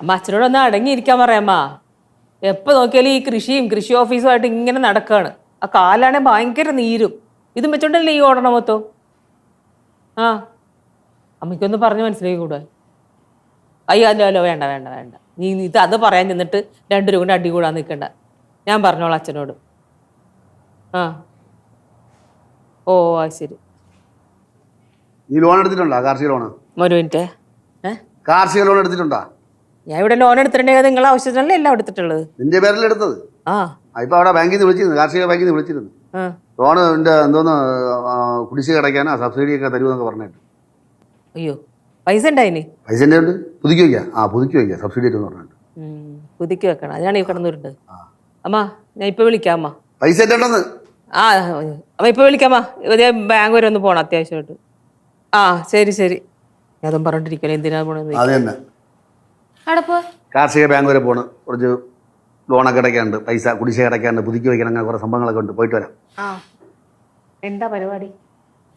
അമ്മ അച്ഛനോടൊന്ന് അടങ്ങിയിരിക്കാൻ പറയാമ്മ എപ്പോൾ നോക്കിയാലും ഈ കൃഷിയും കൃഷി ഓഫീസുമായിട്ട് ഇങ്ങനെ നടക്കുകയാണ് ആ കാലാണെ ഭയങ്കര നീരും. ഇതും വെച്ചോണ്ടല്ലേ ഈ ഓടണം മൊത്തം? ആ. അമ്മയ്ക്കൊന്ന് പറഞ്ഞ് മനസ്സിലാക്കി കൂടെ. അയ്യോ അല്ലോ അല്ലോ വേണ്ട വേണ്ട വേണ്ട. നീ ഇത് അത് പറയാൻ ചെന്നിട്ട് രണ്ടു രൂപ കൊണ്ട് അടി കൂടാൻ നിൽക്കണ്ട ഞാൻ പറഞ്ഞോളാം അച്ഛനോട്. ആ. ഓ അത് ശരി. നീ ലോൺ എടുത്തിട്ടുണ്ടോ? കാർഷിക ലോണ്? ഒരു മിനിറ്റ്. ഏ? കാർഷിക ലോൺ എടുത്തിട്ടുണ്ടോ? ഞാൻ ഇവിടെ ലോൺ എടുത്തിട്ടുണ്ടെങ്കിൽ നിങ്ങൾ ആവശ്യത്തിനല്ലേ എല്ലാം എടുത്തിട്ടുള്ളത്? നിന്റെ പേരിൽ എടുത്തത്? ആ. ആ, ഇപ്പൊ അവിടെ ബാങ്കിൽ നിന്ന് വിളിച്ചിരുന്നു കാർഷിക ബാങ്കിൽ നിന്ന് വിളിച്ചിരുന്നു. ആ. ലോണ് എന്റെ എന്തോന്ന് ആ, കുടിശ്ശിക അടയ്ക്കാനോ സബ്സിഡിയൊക്കെ തരുമെന്നൊക്കെ പറഞ്ഞിട്ട്. അയ്യോ പൈസ ഉണ്ടായിന് പൈസ എന്റെ ഉണ്ട്. പുതുക്കി വയ്ക്കുക ആ പുതുക്കി വയ്ക്കുക സബ്സിഡി എന്ന് പറഞ്ഞിട്ട്. പുതുക്കി വെക്കണം. അതിനാണ് ഈ കടന്നുണ്ട് അമ്മ ഞാൻ ഇപ്പൊ വിളിക്കാം അമ്മ. പൈസ എന്റെ ഉണ്ടെന്ന്. ആ അമ്മ ഇപ്പൊ വിളിക്കാമ്മ ഇതേ ബാങ്ക് വരെ ഒന്ന് പോണം അത്യാവശ്യമായിട്ട്. ആ ശരി ശരി. ഞാൻ അതും പറഞ്ഞിട്ടിരിക്കണേ എന്തിനാ പോണെന്ന് അത് തന്നെ കാർഷിക ബാങ്ക് വരെ പോണ്. കുറച്ച് ലോണൊക്കെ അടയ്ക്കാണ്ട് പൈസ കുടിശ്ശിക അടയ്ക്കാണ്ട് പുതുക്കി വയ്ക്കണം അങ്ങനെ കുറെ സംഭവങ്ങളൊക്കെ ഉണ്ട്. പോയിട്ട് വരാം. ആ. എന്താ പരിപാടി?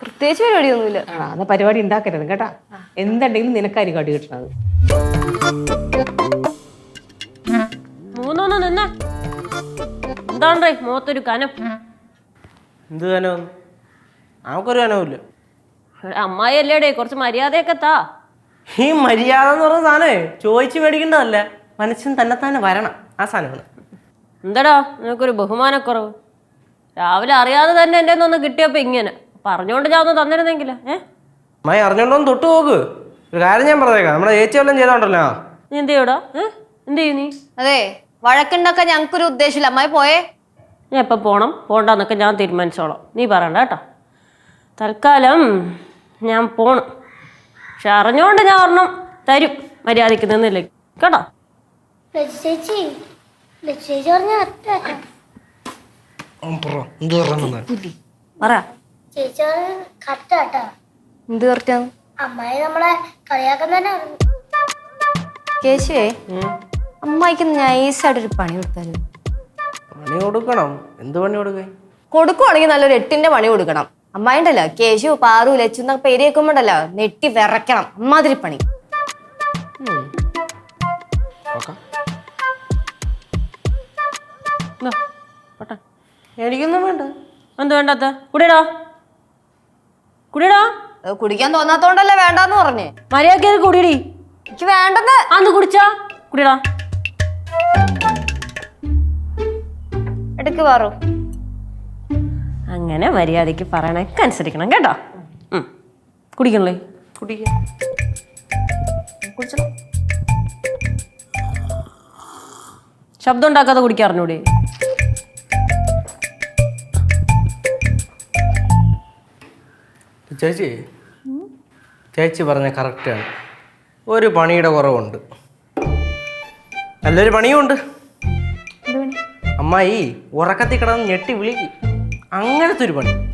പ്രത്യേകിച്ച് പരിപാടിയൊന്നുമില്ല. ആ എന്നാ പരിപാടി ഉണ്ടാക്കരുത് കേട്ടാ. എന്തുണ്ടെങ്കിലും നിനക്കായിരിക്കും അടി കിട്ടണത് മൂന്നൊന്ന് നിന്ന. എന്താണ്ടേ മുഖത്തൊരു കനം? എന്ത് കനവും നമുക്കൊരു കനവുമില്ല. അമ്മായി അല്ലേടേ കുറച്ച് മര്യാദയൊക്കെ താ. ഈ മര്യാദ എന്ന് പറഞ്ഞ സാധനമേ ചോദിച്ച് മേടിക്കേണ്ടതല്ല. മനസ്സിന് തന്നെ വരണം ആ സാധനമാണ് എന്താടാ നിനക്കൊരു ബഹുമാനക്കുറവ്? രാവിലെ അറിയാതെ തന്നെ എന്റെ ഒന്ന് കിട്ടിയപ്പോ ഇങ്ങനെ. പറഞ്ഞുകൊണ്ട് ഞാൻ ഒന്ന് തന്നിരുന്നെങ്കില ഏ? അമ്മായി അറിഞ്ഞോണ്ടോന്ന് തൊട്ട് നോക്ക്. ഒരു കാര്യം ഞാൻ പറഞ്ഞേക്കാം. നമ്മുടെ ചേച്ചി വല്ലതും ചെയ്തോണ്ടല്ലോ? നീ എന്ത് ചെയ്യൂടാ? ഏ? എന്ത് ചെയ്യും നീ? അതെ വഴക്കുണ്ടാക്കാൻ ഞങ്ങൾക്കൊരു ഉദ്ദേശമില്ല. അമ്മായി പോയേ. ഞാൻ എപ്പോൾ പോകണം പോകണ്ടെന്നൊക്കെ ഞാൻ തീരുമാനിച്ചോളാം. നീ പറയണ്ട കേട്ടോ. തൽക്കാലം ഞാൻ പോണം. പക്ഷെ അറിഞ്ഞുകൊണ്ട് ഞാൻ ഒരെണ്ണം തരും മര്യാദയ്ക്ക് നിന്നില്ലേ? കേട്ടോ? ചേച്ചി ചേച്ചി പറഞ്ഞ അറ്റാക്കാം പറ. ചേച്ചി പറഞ്ഞ കറക്റ്റാട്ടാ എന്ത് കറക്റ്റാണ് അമ്മായി നമ്മളെ കളിയാക്കാൻ തന്നെ അറിഞ്ഞു കേശുവേ അമ്മായിക്ക് നൈസായിട്ടൊരു പണി കൊടുത്താലും? പണി കൊടുക്കണം. എന്ത് പണി കൊടുക്കേ? കൊടുക്കുവാണെങ്കിൽ നല്ലൊരു എട്ടിന്റെ പണി കൊടുക്കണം. അമ്മായിണ്ടല്ലോ കേശു പാറു ലച്ചു എന്നൊക്കെ പേര് കേൾക്കുമ്പോണ്ടല്ലോ നെട്ടി വിറയ്ക്കണം അമ്മാതിരി പണി. എനിക്കൊന്നും വേണ്ട. എന്ത് വേണ്ടാത്ത കുടിയടാ. കുടിയടാ. അത് കുടിക്കാൻ തോന്നാത്തോണ്ടല്ലേ വേണ്ടാന്ന് പറഞ്ഞു. മര്യാദ കുടിയടി. എനിക്ക് വേണ്ടെന്ന്. അന്ന് കുടിച്ചാ. കുടിയടാ. എടുക്ക് പാറു. അങ്ങനെ മര്യാദയ്ക്ക് പറയണൊക്കെ അനുസരിക്കണം കേട്ടോ. ഉം. കുടിക്കണല്ലേ? കുടിക്കാം. ശബ്ദം ഉണ്ടാക്കാതെ കുടിക്കാറിഞ്ഞൂടെ? ചേച്ചി ചേച്ചി പറഞ്ഞ കറക്റ്റാണ് ഒരു പണിയുടെ കുറവുണ്ട്. നല്ലൊരു പണിയും ഉണ്ട് അമ്മായി ഉറക്കത്തിൽ കിടന്ന് ഞെട്ടി വിളിക്കും. അങ്ങനത്തെ ഒരു പണി.